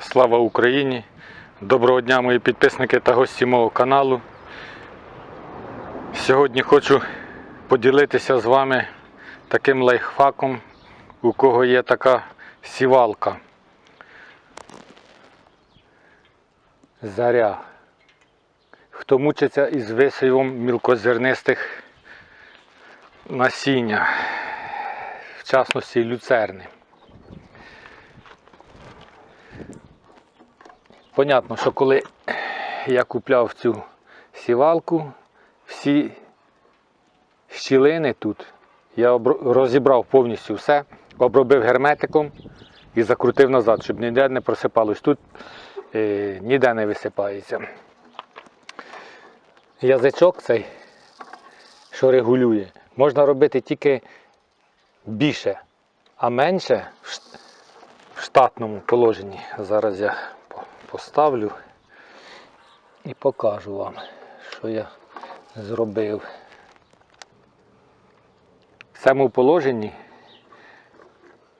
Слава Україні! Доброго дня, мої підписники та гості мого каналу. Сьогодні хочу поділитися з вами таким лайфхаком, у кого є така сівалка. Заря. Хто мучиться із висівом мілкозернистих насіння, в частності люцерни. Понятно, що коли я купляв цю сівалку, всі щілини тут я розібрав повністю все, обробив герметиком і закрутив назад, щоб ніде не просипалось. Тут е, ніде не висипається. Язичок цей, що регулює, можна робити тільки більше, а менше в штатному положенні. Зараз я поставлю і покажу вам, що я зробив. В цьому положенні,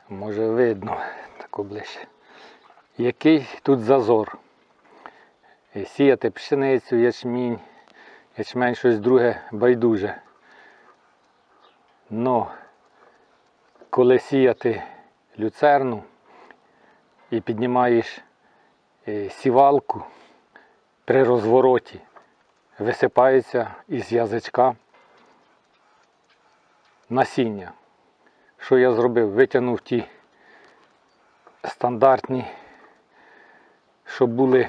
може видно тако ближче, який тут зазор. І Сіяти пшеницю, ячмінь, ячмень щось друге байдуже. Но коли сіяти люцерну і піднімаєш сівалку при розвороті, висипається із язичка насіння. Що я зробив? Витягнув ті стандартні, що були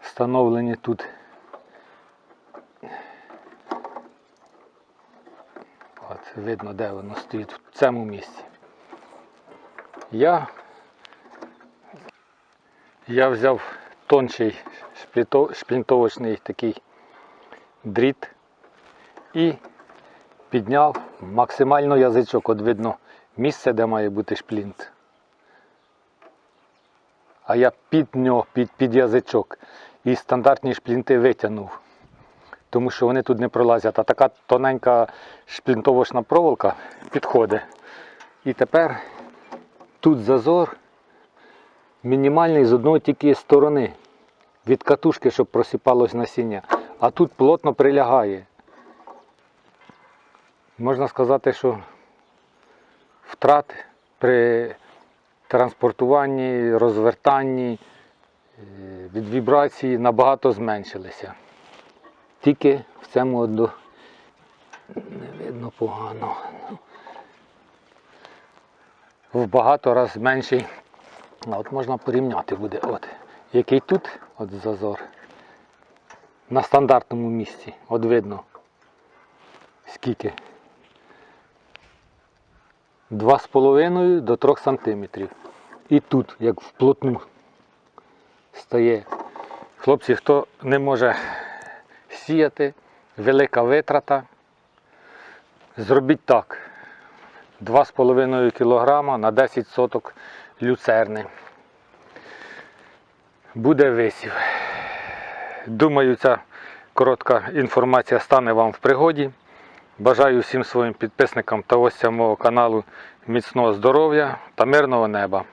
встановлені тут. От, видно, де воно стоїть в цьому місці. Я я взяв тонший шплінтовочний такий дріт і підняв максимально язичок. От видно місце, де має бути шплінт. А я під нього, під, під язичок. І стандартні шплінти витягнув. Тому що вони тут не пролазять. А така тоненька шплінтовочна проволока підходить. І тепер тут зазор мінімальний з одної тільки сторони від катушки, щоб просипалось насіння. А тут плотно прилягає. Можна сказати, що втрат при транспортуванні, розвертанні е, від вібрації набагато зменшилися. Тільки в цьому одно не видно погано. В багато разів менший. А от можна порівняти буде. От. Який тут от зазор. На стандартному місці. От видно. Скільки? 2,5 до 3 сантиметрів. І тут, як вплотну стає. Хлопці, хто не може сіяти, велика витрата. Зробіть так. 2,5 кг на 10 соток люцерни. Буде висів. Думаю, ця коротка інформація стане вам в пригоді. Бажаю всім своїм підписникам та гостям мого каналу міцного здоров'я та мирного неба.